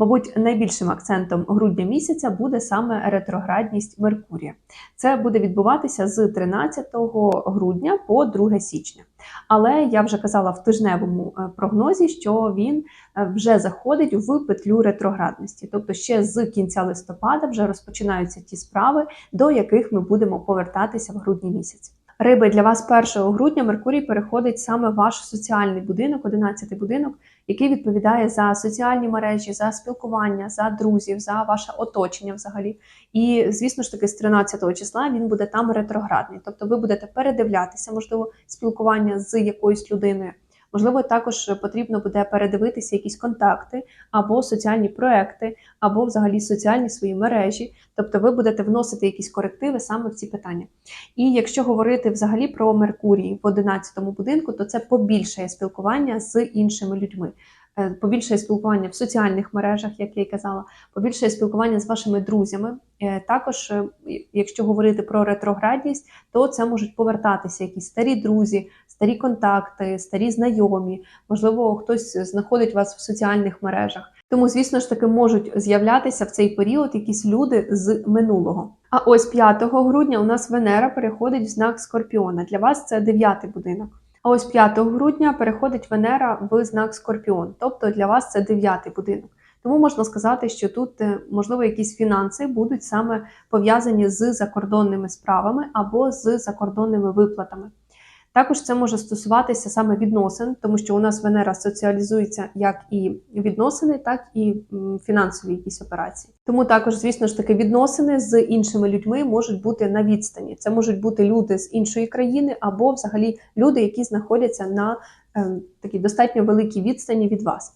Мабуть, найбільшим акцентом грудня місяця буде саме ретроградність Меркурія. Це буде відбуватися з 13 грудня по 2 січня. Але я вже казала в тижневому е, прогнозі, що він е, вже заходить в петлю ретроградності. Тобто ще з кінця листопада вже розпочинаються ті справи, до яких ми будемо повертатися в грудні місяці. Риби для вас 1 грудня Меркурій переходить саме в ваш соціальний будинок, 11 будинок, який відповідає за соціальні мережі, за спілкування, за друзів, за ваше оточення взагалі. І звісно ж таки, з 13 числа він буде там ретроградний. Тобто ви будете передивлятися, можливо, спілкування з якоюсь людиною. Можливо, також потрібно буде передивитися якісь контакти або соціальні проекти, або взагалі соціальні свої мережі. Тобто ви будете вносити якісь корективи саме в ці питання. І якщо говорити взагалі про Меркурій в 11 будинку, то це побільшає спілкування з іншими людьми. Е, Побільшає спілкування в соціальних мережах, як я й казала, побільшає спілкування з вашими друзями. Е, Також, е, якщо говорити про ретроградність, то це можуть повертатися якісь старі друзі, старі контакти, старі знайомі. Можливо, хтось знаходить вас в соціальних мережах. Тому, звісно ж таки, можуть з'являтися в цей період якісь люди з минулого. А ось 5 грудня у нас Венера переходить в знак Скорпіона. Для вас це дев'ятий будинок. А ось 5 грудня переходить Венера в знак Скорпіон, тобто для вас це дев'ятий будинок. Тому можна сказати, що тут, е, можливо, якісь фінанси будуть саме пов'язані з закордонними справами або з закордонними виплатами. Також це може стосуватися саме відносин, тому що у нас Венера соціалізується як і відносини, так і фінансові якісь операції. Тому також, звісно ж таки, відносини з іншими людьми можуть бути на відстані. Це можуть бути люди з іншої країни, або взагалі люди, які знаходяться на е, такій достатньо великій відстані від вас.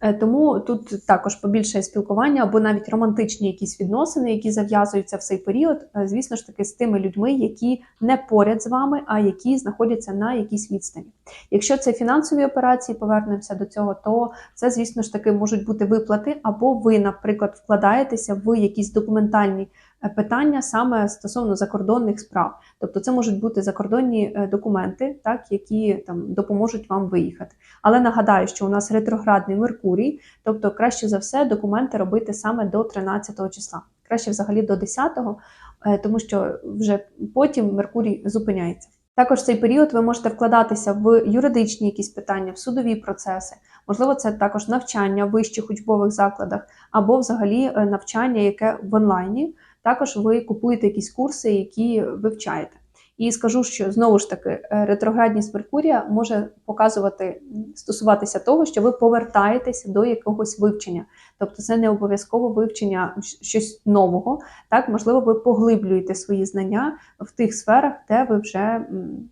Е, Тому тут також побільше спілкування або навіть романтичні якісь відносини, які зав'язуються в цей період, е, звісно ж таки, з тими людьми, які не поряд з вами, а які знаходяться на якійсь відстані. Якщо це фінансові операції, повернемося до цього, то це, звісно ж таки, можуть бути виплати, або ви, наприклад, вкладаєтеся в якісь документальні питання саме стосовно закордонних справ. Тобто це можуть бути закордонні е, документи, так, які там допоможуть вам виїхати. Але нагадаю, що у нас ретроградний Меркурій, тобто краще за все документи робити саме до 13 числа. Краще взагалі до 10-го, е, тому що вже потім Меркурій зупиняється. Також в цей період ви можете вкладатися в юридичні якісь питання, в судові процеси. Можливо, це також навчання в вищих учбових закладах, або взагалі е, навчання, яке в онлайні. Також ви купуєте якісь курси, які вивчаєте. І скажу, що знову ж таки е, ретроградність Меркурія може показувати стосуватися того, що ви повертаєтеся до якогось вивчення. Тобто це не обов'язково вивчення щось нового. Так, можливо, ви поглиблюєте свої знання в тих сферах, де ви вже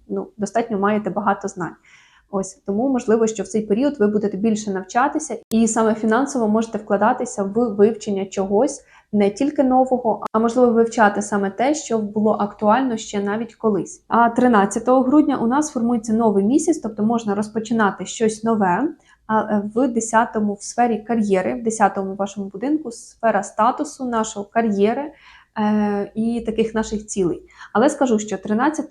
ну, достатньо маєте багато знань. Ось тому можливо, що в цей період ви будете більше навчатися, і саме фінансово можете вкладатися в вивчення чогось не тільки нового, а можливо вивчати саме те, що було актуально ще навіть колись. А 13 грудня у нас формується новий місяць, тобто можна розпочинати щось нове. А е, в 10-му в сфері кар'єри, в 10-му вашому будинку сфера статусу, нашої кар'єри е, і таких наших цілей. Але скажу, що 13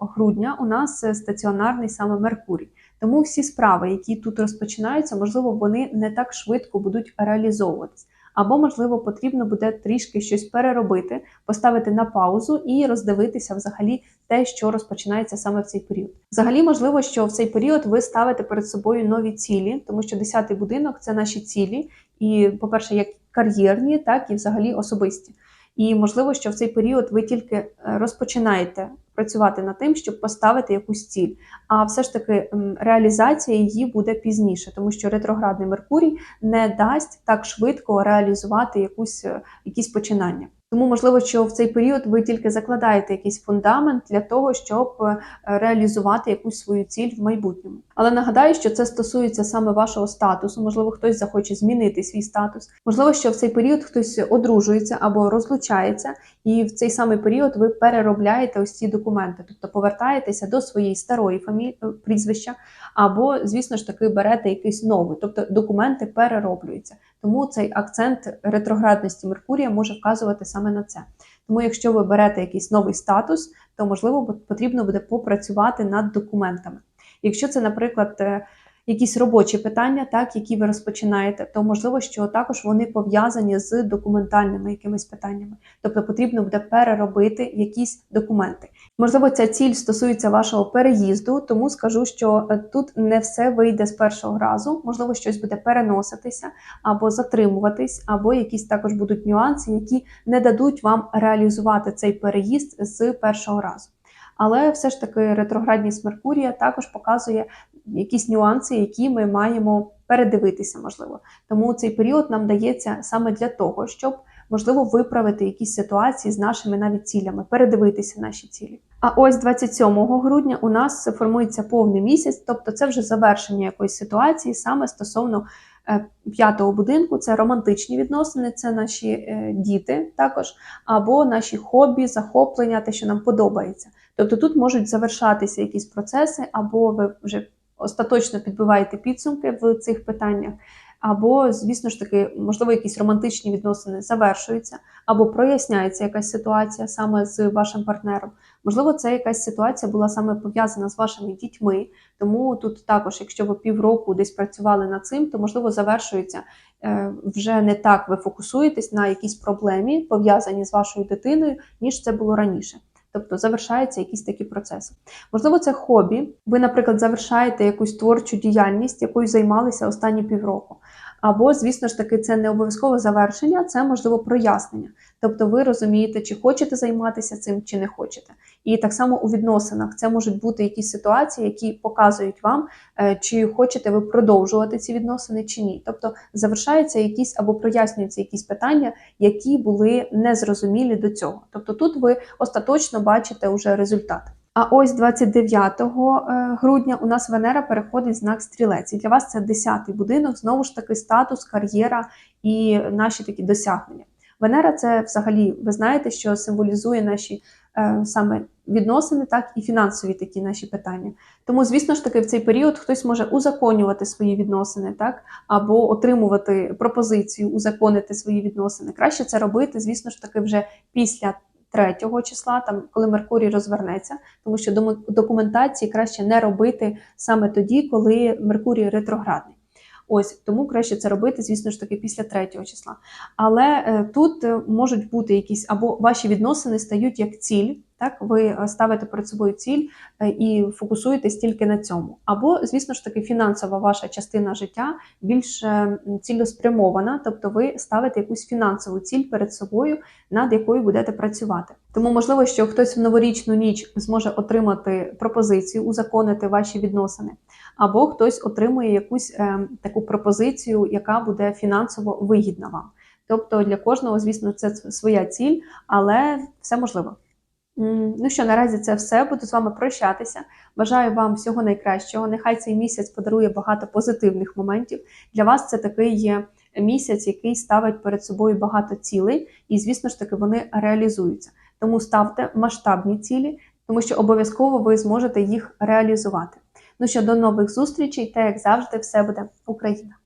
грудня у нас е, стаціонарний саме Меркурій. Тому всі справи, які тут розпочинаються, можливо, вони не так швидко будуть реалізовуватись. Або, можливо, потрібно буде трішки щось переробити, поставити на паузу і роздивитися взагалі те, що розпочинається саме в цей період. Взагалі, можливо, що в цей період ви ставите перед собою нові цілі, тому що 10-й будинок це наші цілі, і, по-перше, як кар'єрні, так і взагалі особисті. І можливо, що в цей період ви тільки е, розпочинаєте працювати над тим, щоб поставити якусь ціль. А все ж таки реалізація її буде пізніше, тому що ретроградний Меркурій не дасть так швидко реалізувати якусь, е, якісь починання. Тому можливо, що в цей період ви тільки закладаєте якийсь фундамент для того, щоб е, реалізувати якусь свою ціль в майбутньому. Але нагадаю, що це стосується саме вашого статусу. Можливо, хтось захоче змінити свій статус. Можливо, що в цей період хтось одружується або розлучається, і в цей самий період ви переробляєте ось ці документи, тобто повертаєтеся до своєї старої фамілії прізвища, або, звісно ж таки, берете якийсь новий, тобто документи перероблюються. Тому цей акцент ретроградності Меркурія може вказувати саме на це. Тому, якщо ви берете якийсь новий статус, то можливо потрібно буде попрацювати над документами. Якщо це, наприклад, е, якісь робочі питання, так які ви розпочинаєте, то можливо, що також вони пов'язані з документальними якимись питаннями. Тобто потрібно буде переробити якісь документи. Можливо, ця ціль стосується вашого переїзду, тому скажу, що е, тут не все вийде з першого разу. Можливо, щось буде переноситися або затримуватись, або якісь також будуть нюанси, які не дадуть вам реалізувати цей переїзд з першого разу. Але все ж таки ретроградність Меркурія також показує якісь нюанси, які ми маємо передивитися, можливо. Тому цей період нам дається саме для того, щоб можливо виправити якісь ситуації з нашими навіть цілями, передивитися наші цілі. А ось 27 грудня у нас формується повний місяць, тобто це вже завершення якоїсь ситуації саме стосовно е, п'ятого будинку. Це романтичні відносини, це наші е, діти також, або наші хобі, захоплення, те, що нам подобається. Тобто тут можуть завершатися якісь процеси, або ви вже остаточно підбиваєте підсумки в цих питаннях, або, звісно ж таки, можливо, якісь романтичні відносини завершуються, або проясняється якась ситуація саме з вашим партнером. Можливо, це якась ситуація була саме пов'язана з вашими дітьми. Тому тут також, якщо ви півроку десь працювали над цим, то можливо завершується е, вже не так. Ви фокусуєтесь на якійсь проблемі, пов'язані з вашою дитиною, ніж це було раніше. Тобто завершаються якісь такі процеси. Можливо, це хобі. Ви, наприклад, завершаєте якусь творчу діяльність, якою займалися останні півроку. Або, звісно ж таки, це не обов'язкове завершення, це можливо прояснення. Тобто ви розумієте, чи хочете займатися цим, чи не хочете. І так само у відносинах це можуть бути якісь ситуації, які показують вам, е, чи хочете ви продовжувати ці відносини, чи ні. Тобто завершаються якісь або прояснюються якісь питання, які були незрозумілі до цього. Тобто тут ви остаточно бачите уже результат. А ось 29 е, грудня у нас Венера переходить в знак стрілець. І для вас це 10-й будинок, знову ж таки, статус, кар'єра і наші такі досягнення. Венера це взагалі, ви знаєте, що символізує наші е, саме відносини, так і фінансові такі наші питання. Тому, звісно ж таки, в цей період хтось може узаконювати свої відносини, так або отримувати пропозицію, узаконити свої відносини. Краще це робити, звісно ж таки, вже після. 3 числа, там коли Меркурій розвернеться, тому що документації краще не робити саме тоді, коли Меркурій ретроградний. Ось тому краще це робити, звісно ж таки, після 3 числа. Але е, тут е, можуть бути якісь або ваші відносини стають як ціль. Так, ви е, ставите перед собою ціль е, і фокусуєтесь тільки на цьому. Або, звісно ж таки, фінансова ваша частина життя більш е, цілеспрямована, тобто ви ставите якусь фінансову ціль перед собою, над якою будете працювати. Тому можливо, що хтось в новорічну ніч зможе отримати пропозицію, узаконити ваші відносини, або хтось отримує якусь е, таку пропозицію, яка буде фінансово вигідна вам. Тобто для кожного, звісно, це своя ціль, але все можливо. Ну що, наразі це все. Буду з вами прощатися. Бажаю вам всього найкращого. Нехай цей місяць подарує багато позитивних моментів. Для вас це такий є місяць, який ставить перед собою багато цілей, і, звісно ж таки, вони реалізуються. Тому ставте масштабні цілі, тому що обов'язково ви зможете їх реалізувати. Ну що, до нових зустрічей, та як завжди, все буде Україна!